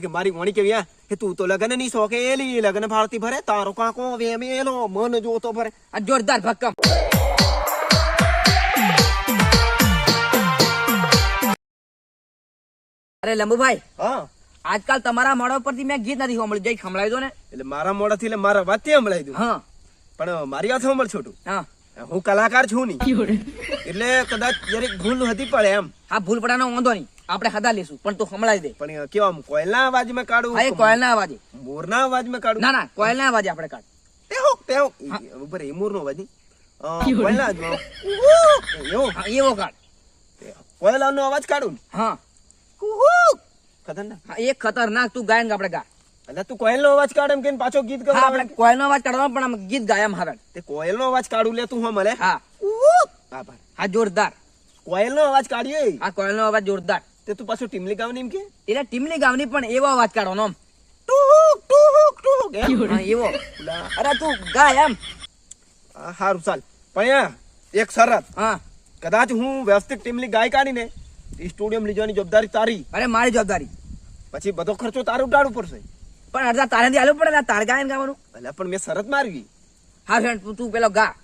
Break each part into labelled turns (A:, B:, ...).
A: કે મારી વણી કેવી કે તું તો લગનની શોખે એલી લગન ફાળતી ભરે તારો કાકો વેમેલો મન જોતો ભરે.
B: આ જોરદાર ભક્કમ. અરે લંબુભાઈ
A: હા.
B: આજકાલ તમારા મોડા પરથી મેં ગીત નથી સાંભળ્યું. જઈ સંભળાવી દો ને.
A: એટલે મારા મોડાથી એટલે મારા વાત સંભળાવી દઉં.
B: હા.
A: પણ મારી વાત સાંભળ છોટું.
B: હા.
A: હું કલાકાર છું નહીં એટલે કદાચ જરીક ભૂલ હતી પડે એમ.
B: હા ભૂલ પડાનો વાંધો નહીં. આપણે હદા લેશું પણ તું સંભળાવી દે.
A: પણ કેવા કોયલ ના અવાજમાં કાઢું?
B: હા કોયલ ના અવાજે.
A: મોરના અવાજમાં કાઢું?
B: ના ના કોયલના અવાજે આપણે કાઢ
A: તેહો તેહો ઉપર એ મોરનો અવાજ નહીં. અ, કોયલના એવો?
B: એવો કાઢ.
A: કોયલાનો અવાજ કાઢું
B: હા.
A: ખતરનાક.
B: હા એ ખતરનાક તું ગાયન આપણે ગા
A: એટલે તું કોયલનો અવાજ કાઢ એમ કે પાછો ગીત
B: ગાવ
A: આપણે
B: આપણે કોયલનો અવાજ કાઢવાનો પણ આમ ગીત ગાય એમ હારણ
A: તે કોયલનો અવાજ કાઢું લે તું હો મળે.
B: હા. હા જોરદાર.
A: કોયલ નો અવાજ કાઢ્યો
B: આ કોયલનો અવાજ જોરદાર.
A: તે તું પાછું ટીમલી ગાવની એમ કે?
B: એટલે ટીમલી ગામની પણ એવો અવાજ કાઢો આમ.
A: ટુહુક, ટુહુક, ટુહુક,
B: એવો. અરે તું ગાય એમ.
A: હારું ચાલ. પણ એક શરત.
B: હા.
A: કદાચ હું વ્યવસ્થિત ટીમલી ગાય કાઢીને સ્ટુડિયમ લઈ જવાની જવાબદારી તારી.
B: અરે મારી જવાબદારી.
A: પછી બધો ખર્ચો તારે ઉઠાડવું પડશે.
B: પણ અડધા તારેથી આલવું પડે ને તાર ગાય ગાવાનું.
A: એટલે પણ મેં શરત મારવી.
B: હા તું- પેલો ગા.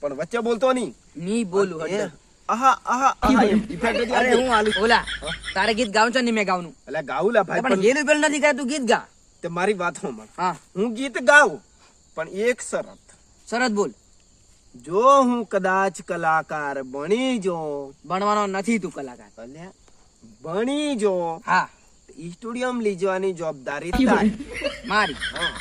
A: પણ વચ્ચે બોલતો નહીં.
B: નહીં બોલું.
A: આહા આહા આહા. એમ
B: અરે હું આલું ઓલા તારે ગીત ગાઉં છે ને મેં ગાવનું.
A: એટલે ગાવું લા ભાઈ
B: પણ
A: પણ
B: ગેલું પેલું નથી ગાય ગીત ગા.
A: તે મારી વાત
B: હા.
A: હું ગીત ગાઉં પણ એક શરત.
B: શરત બોલ.
A: જો હું કદાચ કલાકાર બની જો.
B: ભણવાનો નથી તું કલાકાર.
A: અલ્યા બની જો.
B: હા.
A: સ્ટુડિયમ લઈ જવાની જવાબદારી તારી.
B: મારી.
A: હા.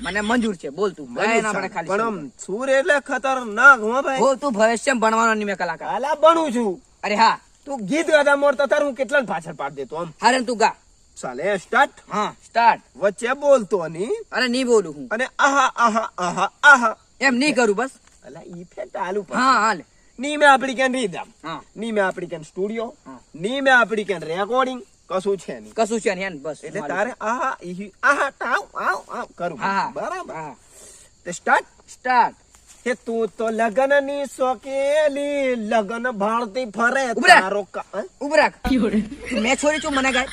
B: મને મંજૂર છે બોલ તું.
A: પણ આમ સુર એટલે ખતરનાક હો ભાઈ?
B: બોલ તું ભવિષ્ય ભણવાનો નહીં મેં કલાકાર.
A: હાલા બનું છું.
B: અરે હા.
A: તું ગીત ગાતા મોરતા તાર હું કેટલા પાછળ પાડ દેતો આમ?
B: હારે તું ગા.
A: ચાલે સ્ટાર્ટ
B: હા સ્ટાર્ટ
A: વચ્ચે બોલતો ની.
B: અરે નહીં બોલું હું.
A: અને આહા આહા આહા આહા.
B: એમ નહીં કરું બસ.
A: અલા ઇફેક્ટ આલુ પર
B: હા હાલે.
A: ની મેં આપડી કેન રીધમ
B: હા.
A: ની મેં આપડી કેન સ્ટુડિયો. ની મેં આપડી કેન રેકોર્ડિંગ કશું છે નહીં.
B: કશું છે નહીં બસ
A: એટલે તારે આ આહા ટાવ આવ આવ કરું. બરાબર?
B: હા.
A: તે સ્ટાર્ટ
B: સ્ટાર્ટ
A: કે તું તો લગનની શોકેલી લગન ભાળતી ફરે તારો કા- હે?
B: ઊભી રાખ. તું મેં છોરી છું મને ગાય.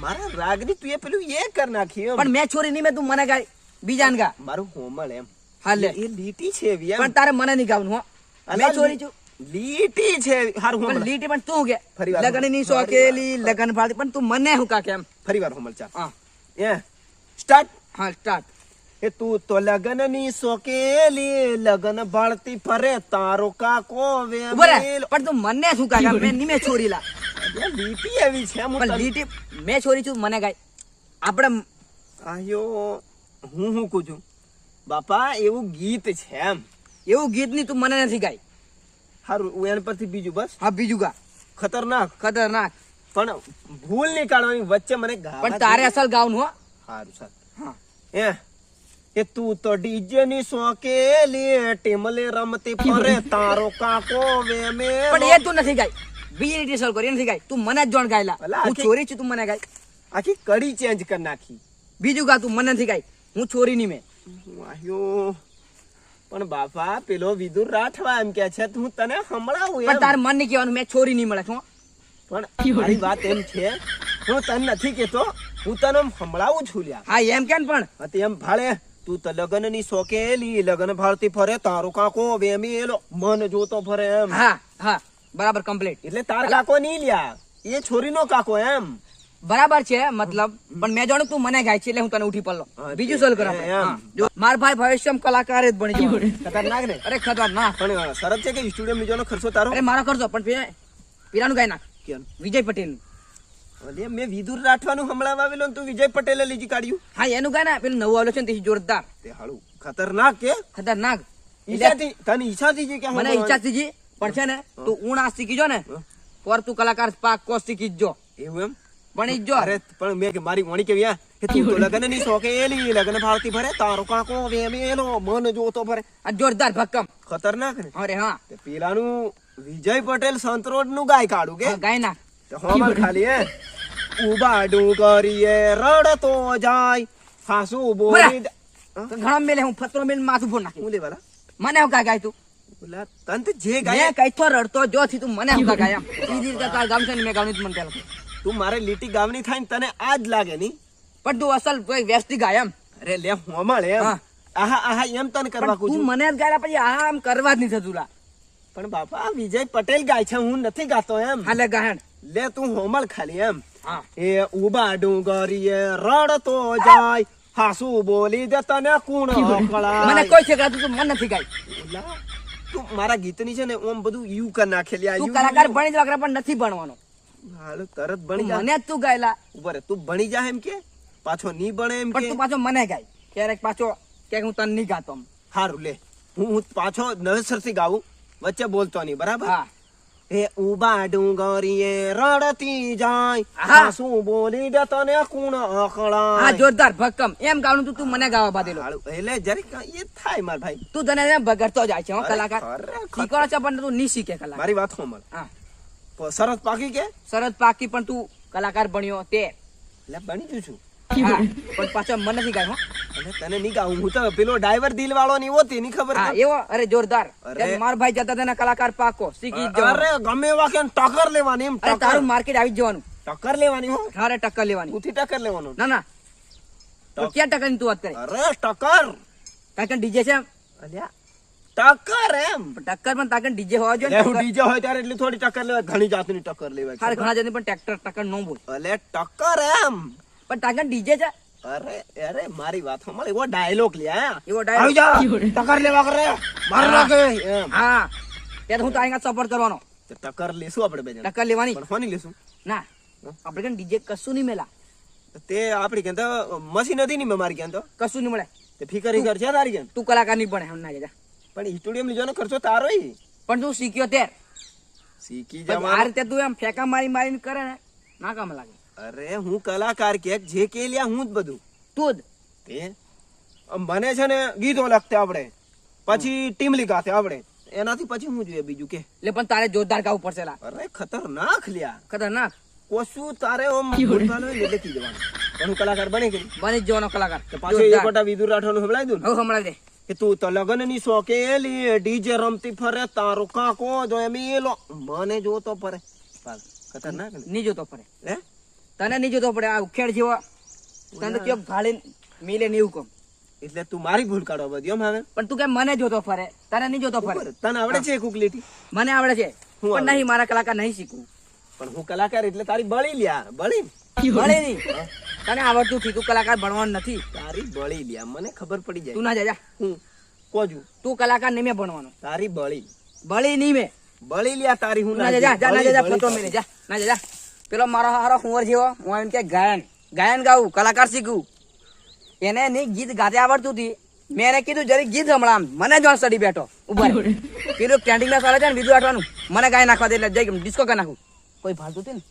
A: મારા રાગની તું એ પેલું એ કર નાખી
B: પણ મેં છોરી નહીં મેં તું મને ગાય. બીજા ગા
A: મારું હોમળ એમ.
B: હાલે
A: એ લીટી છે
B: પણ તારે મને નહીં ગાવાનું હો. મેં છોરી છું.
A: લીટી છે હારું
B: પણ લીટી પણ તું કે
A: ફરી વાર
B: લગનની શોકેલી લગન ફાળતી પણ તું મને હું કા કેમ
A: ફરી વાર હોમળ ચાલ.
B: હા.
A: એ સ્ટાર્ટ
B: હા સ્ટાર્ટ
A: એ તું તો લગનની શોકેલી લગન ભાળતી ફરે તારો કાકો વે.
B: પણ તું મને શું કા કેમ? મેં છોરી લા.
A: લીટી એવી છે હું
B: પણ લીટી મેં છોરી છું મને ગાય આપણે
A: આયો હું હું કું છું? બાપા એવું ગીત છે એમ.
B: એવું ગીત નહીં તું મને નથી ગાય
A: હારું હું પરથી બીજું બસ?
B: હા બીજું ગા.
A: ખતરનાક.
B: ખતરનાક.
A: પણ ભૂલ નહીં કાઢવાની વચ્ચે મને
B: પણ તારે. અસલ ગાવનું હો.
A: હારું સર.
B: હા.
A: એ એ તું તો ડીજે ની શોકેલી ટેમલે રમતી ફરે તારો કાકો વેમે
B: પણ એ તું નથી ગાય. બીજી રીતે સલ કરી નથી ગાય. તું મને જ જોણ ગાયલા. હું ચોરી છું તું મને ગાય.
A: આખી કડી ચેન્જ કરી નાખી.
B: બીજું ગા તું મને નથી ગાઈ હું ચોરી નહીં મેં.
A: આયો પણ બાપા પેલો વિદુર રાઠવા એમ કે છે હું તને સંભળાવું
B: પણ
A: એમ.
B: મન નહીં કહેવાનું મેં છોરી નહીં મળે છું
A: પણ મારી વાત એમ છે હું તને નથી કેતો હું તને સંભળાવું છું લ્યા.
B: હા એમ કેમ પણ?
A: એમ ભાળે તું તો લગનની શોકેલી લગન ભાળતી ફરે તારો કાકો વેમેલો મન જોતો ફરે એમ.
B: હા હા બરાબર કમ્પ્લીટ
A: એટલે તાર કાકો નહીં લ્યા એ છોરીનો કાકો એમ.
B: બરાબર છે મતલબ પણ મેં જાણું તું મને ગાય છે એટલે હું તને ઉઠી પડલો. બીજું
A: તે-
B: સલ કર માર ભાઈ ભવિષ્યમાં કલાકાર જ બની ગયો
A: ખતરનાક ને
B: અરે ખતરનાક.
A: પણ શરત છે કે સ્ટુડિયો લીધો ખર્ચો તારો?
B: અરે મારો ખર્ચો પણ પીરાનું ગાય નાખ. વિજય પટેલ
A: અલે મેં વિદુર રાઠવાનું હમણાં આવેલો ને તું વિજય પટેલે લીજી કાઢ્યું.
B: હા એનું ગાય ને પેલું નવું આવેલું છે ને જોરદાર.
A: તે હાળું. ખતરનાક કે
B: ખતરનાક.
A: ઈચ્છાથી તને ઈચ્છા થઈ કે
B: મને ઈચ્છા થઈ પણ છે ને તું ઊણ આ શીખી જો ને પર તું કલાકાર પાક કો શીખી જો.
A: એવું એમ?
B: પણ જો
A: અરે પણ મેં કે મારી વણી કેવી કે તું તો લગનની શોકેલી લગન ભાળતી ફરે તારો કાકો વેમેલો મન જોતો ફરે
B: આ જોરદાર ભક્કમ.
A: ખતરનાક ને?
B: અરે હા.
A: પેલાનું વિજય પટેલ સંતરોડનું ગાય કાઢું કે?
B: ગાય નાખ
A: તો ખાલી હે? ઉબાડું કરીએ રડતો જાય સાસુ બોલી
B: ઘણા મેલે હું ફતરો મેલ માથું ફોન નાખી.
A: હું વાલા.
B: મને હું કા ગાય તું?
A: તને જે ગાય
B: કઈ તો રડતો જો થી તું મને હું કા ગાય સીધી રીતે તાર ગામ છે ને મેં ગાવાનું જ મને પેલા
A: તું મારે લીટી ગામની થાય ને તને આ જ લાગે નહીં
B: પણ તું અસલ કોઈ વ્યસ્તી ગાય એમ.
A: અરે લે હોમળ એમ. આહા આહા એમ તને કરવા કું
B: મને જ ગાયલા પછી આહા આમ કરવા જ નહીં થતું લા.
A: પણ બાપા વિજય પટેલ ગાય છે હું નથી ગાતો એમ.
B: હાલે ગાયણ.
A: લે તું હોમળ ખાલી એમ. એ ઉબા ડુંગરીએ રડતો જાય હાસુ બોલી દે તને કુણ.
B: મને કોઈ શીખડાતું તું મન નથી ગાય.
A: તું મારા ગીતની છે ને ઓમ બધું યુ કર નાખેલી આ
B: કલાકાર ભણી જ પણ નથી ભણવાનો.
A: હાલો તરત ભણી જા.
B: મને તું ગાયલા.
A: ઉપર તું ભણી જા એમ કે? પાછો ની ભણે એમ
B: પણ તું પાછો મને ગાય. ક્યારેક પાછો ક્યાંક હું તને નહીં ગાતો
A: હારું લે. હું હું પાછો નવેસરથી ગાવું. વચ્ચે બોલતો નહીં બરાબર?
B: હા.
A: એ ઉબા ડુંગરીએ રડતી જાય.
B: હા.
A: શું બોલી દે તને કુણ
B: હા જોરદાર ભક્કમ. એમ ગાવાનું તું તું મને ગાવા
A: બાદેલો એટલે જરીક એ થાય માર ભાઈ.
B: તું તને બગડતો જાય છે હો કલાકાર. શીખવાડો છે પણ તું નહીં શીખે કલાકાર.
A: મારી વાત હોમળ
B: હા.
A: સરસ પાકી કે?
B: શરત પાકી પણ તું કલાકાર ભણ્યો તે.
A: એટલે બની ગયું છું.
B: પણ પાછો મને નથી ગાય
A: અને તને નહીં ગાવું. હું તો પેલો ડ્રાઈવર દિલ વાળો ની હોતી ની ખબર
B: એવો અરે જોરદાર.
A: અરે.
B: મારા ભાઈ જતા તેના કલાકાર પાકો શીખી
A: અરે ગમે એવા કે ટક્કર લેવાની એમ
B: તારું માર્કેટ આવી જવાનું.
A: ટક્કર લેવાની હો.
B: તારે ટક્કર લેવાની.
A: ઉથી ટક્કર લેવાનું.
B: ના ના. તો ક્યાં ટક્કરની તું વાત કરે?
A: અરે ટક્કર.
B: તાકન ડીજે છે
A: અલ્યા. ટક્કર એમ.
B: ટક્કર પણ તાકન ડીજે હોવા જોઈએ
A: ડીજે હોય ત્યારે એટલી થોડી ટક્કર લેવાય. ઘણી જાતની ટક્કર લેવાય.
B: તારે ઘણા જાતની પણ ટ્રેક્ટર ટક્કર નો બોલ.
A: એટલે ટક્કર એમ.
B: પણ તાકન ડીજે છે?
A: અરે અરે મારી વાત સાંભળ. એવો ડાયલોગ લે હા.
B: એવો
A: આવી જા. ટક્કર લેવા કરે. માર નાખે.
B: હા. ત્યારે હું તારી સપોર્ટ કરવાનો.
A: ટક્કર લેશું આપણે બે જણા.
B: ટક્કર લેવાની.
A: પણ કોની લેશું.
B: ના. આપણે કે ડીજે કશું નહીં મેલા.
A: તે આપડી કેમ તો મશીન હતી ની મારી કેમ તો?
B: કશું નહીં મળે.
A: તે ફિકર ફિકર છે તારી કેમ?
B: તું કલાકાર નહીં એમ ના જા.
A: પણ સ્ટુડિયમ લીધો ખર્ચો તારો
B: પણ તું શીખ્યો તે
A: શીખી
B: જવા આ રીતે તું એમ ફેંકા મારી મારીને કરે ને ના કામ લાગે.
A: અરે હું કલાકાર કે જે કે લ્યા હું જ બધું.
B: તું જ.
A: તે? મને છે ને ગીતો લખતે આપણે પછી ટીમલી ગાતે આપણે એનાથી પછી હું જોઈએ બીજું કે.
B: એટલે પણ તારે જોરદાર ગાવું પડશે લા.
A: અરે ખતરનાક લ્યા.
B: ખતરનાક?
A: કોશું તારે ઓમ હોય એટલે કી જવાનું પણ હું કલાકાર બની ગઈ.
B: બની જવાનો કલાકાર.
A: તો પાછું એક. વટા વિદુર રાઠોડનું સંભળાવી દઉં ને.
B: હવે દે.
A: કે તું તો લગનની શોકેલી ડીજે રમતી ફરે તારો કાકો જો એમ એલો. મને જોતો ફરે. ખતરનાક
B: નહીં જોતો ફરે.
A: હે?
B: તને નહીં જોતો પડે આ ઉખેડ જેવો. તને કેવો ભાળી મિલે ને એવું કમ
A: એટલે તું મારી ભૂલ કાઢવા બધી એમ હવે
B: પણ તું કે મને જોતો ફરે તને નહીં જોતો ફરે.
A: તને આવડે છે કુકલીટી
B: મને આવડે છે પણ? નહીં મારા કલાકાર નહીં શીખવું
A: પણ હું કલાકાર એટલે તારી બળી લ્યા. બળી?
B: બળી નહીં. તને આવડતું તું કલાકાર ભણવાનું નથી.
A: તારી બળી લ્યા મને ખબર પડી
B: તું ના જા જા.
A: હું કોજુ?
B: તું કલાકાર નહીં મેં ભણવાનો.
A: તારી બળી.
B: બળી નહીં મેં.
A: બળી લ્યા તારી હું
B: ના જાજા જા જા ના જા જા ફોટો મેને જા ના જા જા. પેલો મારો હારો કુંવર જેવો હું એમ કે ગાયન ગાયન ગાવું કલાકાર શીખું એને નહીં ગીત ગાતે આવડતું હતી. મેં એને કીધું જરી ગીત હમણાં મને જોણ સ્ટડી બેઠો ઊભા પેલું કીધું કેન્ટીનમાં ચાલે છે ને બીજું આટવાનું મને ગાય નાખવા દે એટલે જઈ ડિસ્કો કરી નાખું. કોઈ ભાળતું હતું ને?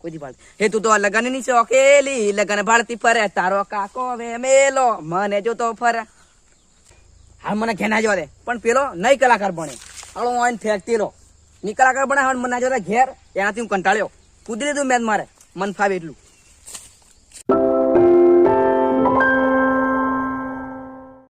B: કોઈ દી હે, તું તો લગનની શોખેલી લગન ભાળતી ફરે. તારો કાકો વે મેલો, મને જોતો ફરે. હા, મને ઘેના જો દે. પણ પેલો નહીં કલાકાર બને. હાલો, હું આઈને ફેંકતી રહો. ની કલાકાર બને, હવે મને જો ઘેર. એનાથી હું કંટાળ્યો. કુદરી તું મેં મારે. મન ફાવે એટલું.